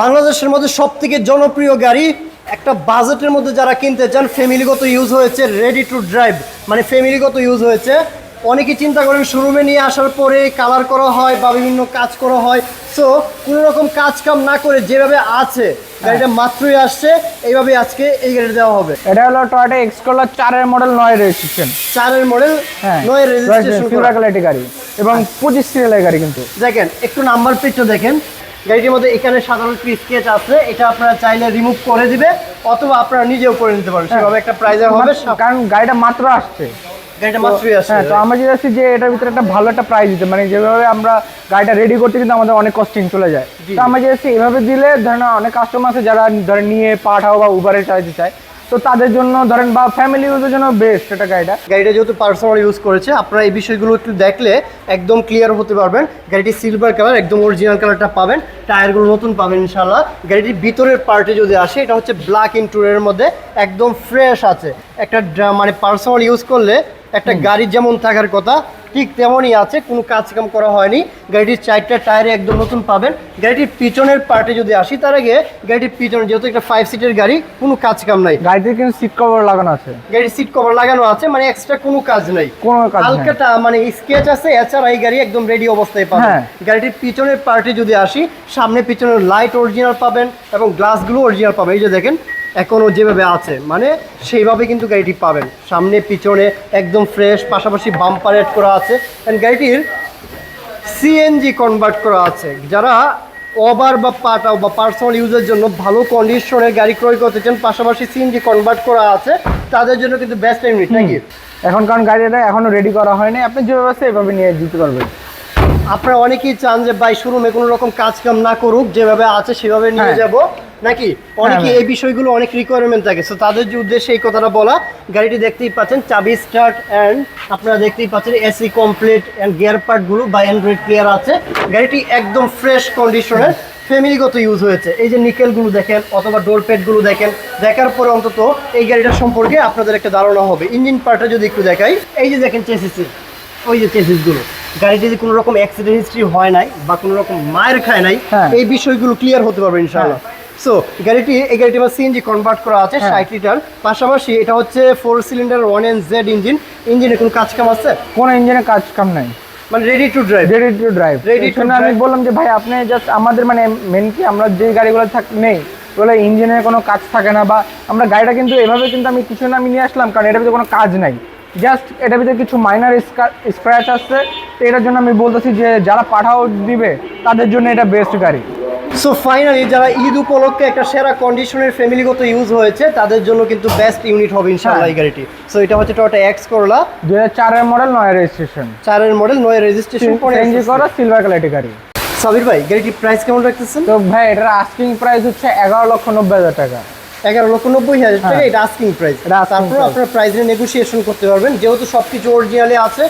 বাংলাদেশের মধ্যে সব থেকে জনপ্রিয় গাড়ি একটা বাজেটের মধ্যে যারা কিনতে চান ফ্যামিলিগত ইউজ হয়েছে রেডি টু ড্রাইভ মানে ফ্যামিলিগত ইউজ হয়েছে। অনেকে চিন্তা করেন শোরুমে নিয়ে আসার পরে কালার করা হয় বা বিভিন্ন কাজ করা হয়। সো কোনো রকম কাজ কাম না করে যেভাবে আছে গাড়িটা মাত্রই আসছে এইভাবে আজকে এই গাড়িটা দেওয়া হবে। এটা হলো টয়োটা এক্সকোলা চারের মডেল নয় রেজিস্ট্রেশন চারের মডেল হ্যাঁ নয় রেজিস্ট্রেশন গাড়ি এবং পঁচিশ সিরিয়ালের গাড়ি কিন্তু। দেখেন একটু নাম্বার প্লেটটা দেখেন। গাড়িটির মধ্যে এখানে সাধারণ একটি স্কেচ আছে। এটা আপনারা চাইলে রিমুভ করে দিবে অথবা আপনারা নিজেও করে নিতে পারেন। সেভাবে একটা প্রাইজার হবে। কারণ গাড়িটা মাত্র আসছে। হ্যাঁ তো আমরা চাচ্ছি যে এটার ভিতরে একটা ভালো একটা প্রাইস দিতে। মানে যেভাবে আমরা গাড়িটা রেডি করতে কিন্তু আমাদের অনেক কস্টিং চলে যায়। তো আমরা চাচ্ছি এভাবে দিলে ধরেন অনেক কাস্টমার আছে যারা ধরেন নিয়ে পাঠাও বা উবারে চাইতে চায়। তো তাদের জন্য ধরেন বা ফ্যামিলি ইউজের জন্য বেস্ট এটা গাড়িটা। গাড়িটা যেহেতু পার্সোনাল ইউজ করেছে আপনারা এই বিষয়গুলো একটু দেখলে একদম ক্লিয়ার হতে পারবেন। গাড়িটি সিলভার কালার একদম অরিজিনাল কালারটা পাবেন। টায়ারগুলো নতুন পাবেন ইনশাল্লাহ গাড়িটির ভিতরের পার্টে যদি আসে এটা হচ্ছে ব্ল্যাক ইন্টুরের মধ্যে একদম ফ্রেশ আছে। একটা মানে পার্সোনাল ইউজ করলে একটা গাড়ির যেমন থাকার কথা ঠিক তেমনই আছে কোনো কাজ কাম করা হয়নি। গাড়িটির চারটা টায়ারে একদম নতুন পাবেন। গাড়িটির পিছনের পার্টে যদি আসি তার আগে গাড়িটির পিছনে যেহেতু একটা ফাইভ সিটের গাড়ি কোনো কাজ কাম নাই। গাড়িতে কিন্তু সিট কভার লাগানো আছে। গাড়ির সিট কভার লাগানো আছে মানে এক্সট্রা কোনো কাজ নাই। কোনো কাজ হালকাটা মানে স্কেচ আছে এছাড়া এই গাড়ি একদম রেডি অবস্থায় পাবেন। হ্যাঁ। গাড়িটির পিছনের পার্টে যদি আসি সামনে পিছনের লাইট অরিজিনাল পাবেন এবং গ্লাসগুলো অরিজিনাল পাবেন। এই যে দেখেন এখনও যেভাবে আছে মানে সেইভাবে কিন্তু গাড়িটি পাবেন। সামনে পিছনে একদম ফ্রেশ পাশাপাশি বাম্পার করা আছে। অ্যান্ড গাড়িটির সিএনজি কনভার্ট করা আছে। যারা ওভার বা পাটাও বা পার্সোনাল ইউজের জন্য ভালো কন্ডিশনের গাড়ি ক্রয় করতে চান পাশাপাশি সিএনজি কনভার্ট করা আছে তাদের জন্য কিন্তু বেস্ট ইউনিট নাকি এখন কারণ গাড়িটা এখনও রেডি করা হয়নি আপনি যেভাবে আছে এভাবে নিয়ে যেতে পারবেন। আপনারা অনেকেই চান যে বাই শোরুমে কোনো রকম কাজ কাম না করুক যেভাবে আছে সেভাবে নিয়ে হ্যাঁ। যাব। নাকি? অনেকে হ্যাঁ। এই বিষয়গুলো অনেক রিকোয়ারমেন্ট থাকে। সো তাদের যে উদ্দেশ্যে এই কথাটা বলা গাড়িটি দেখতেই পাচ্ছেন চাবি স্টার্ট অ্যান্ড আপনারা দেখতেই পাচ্ছেন এসি কমপ্লিট অ্যান্ড গিয়ার পার্টগুলো বা অ্যান্ড্রয়েড প্লেয়ার আছে। গাড়িটি একদম ফ্রেশ কন্ডিশনের ফ্যামিলিগত ইউজ হয়েছে। এই যে নিকেলগুলো দেখেন অথবা ডোর প্যাডগুলো দেখেন দেখার পরে অন্তত এই গাড়িটার সম্পর্কে আপনাদের একটা ধারণা হবে। ইঞ্জিন পার্টটা যদি একটু দেখাই এই যে দেখেন চেসিসি ওই যে চেসিসগুলো গাড়িটি যদি কোনো রকম অ্যাক্সিডেন্ট হিস্ট্রি হয় নাই বা কোনো রকম মায়ের খায় নাই হ্যাঁ। এই বিষয়গুলো ক্লিয়ার হতে পারবে ইনশাআল্লাহ। সো গাড়িটি এই গাড়িটি আমার সিএনজি কনভার্ট করা আছে হ্যাঁ। ষাট লিটার। পাশাপাশি এটা হচ্ছে four cylinder one N Z engine ইঞ্জিনে কোনো কাজ কাম আছে? কোনো ইঞ্জিনে কাজ কাম নাই। মানে ready to drive ready to drive Ready to আমি বললাম যে ভাই আপনি জাস্ট আমাদের মানে মেন কি আমরা যে গাড়িগুলো থাক নেই ওগুলো ইঞ্জিনের কোনো কাজ থাকে না বা আমরা গাড়িটা কিন্তু এভাবে কিন্তু আমি কিছু না আমি নিয়ে আসলাম কারণ এটার ভিতরে কোনো কাজ নাই। জাস্ট এটার ভিতরে কিছু মাইনার স্ক্র্যাচ আসছে তো এটার জন্য আমি বলতেছি যে যারা পাঠাও দিবে তাদের জন্য এটা বেস্ট গাড়ি। সো ফাইনালি যারা ঈদ উপলক্ষে একটা সেরা কন্ডিশনের ফ্যামিলিগত ইউজ হয়েছে তাদের জন্য কিন্তু বেস্ট ইউনিট হবে ইনশাআল্লাহ হ্যাঁ। এই গাড়িটি। সো এটা হচ্ছে টয়োটা এক্স করলা দু হাজার চারের মডেল নয় রেজিস্ট্রেশন চারের মডেল নয় রেজিস্ট্রেশন করে সিএনজি করা সিলভার কালারটি গাড়ি। সাবির ভাই গাড়িটির প্রাইস কেমন রাখতেছেন? তো ভাই এটার আস্কিং প্রাইস হচ্ছে এগারো লক্ষ নব্বই হাজার টাকা। এগারো লক্ষ নব্বই হাজার টাকা হ্যাঁ। এটা আস্কিং প্রাইস এটা তারপর আপনার প্রাইস নিয়ে নেগোসিয়েশন করতে পারবেন। যেহেতু সবকিছু অরিজিনালি আছে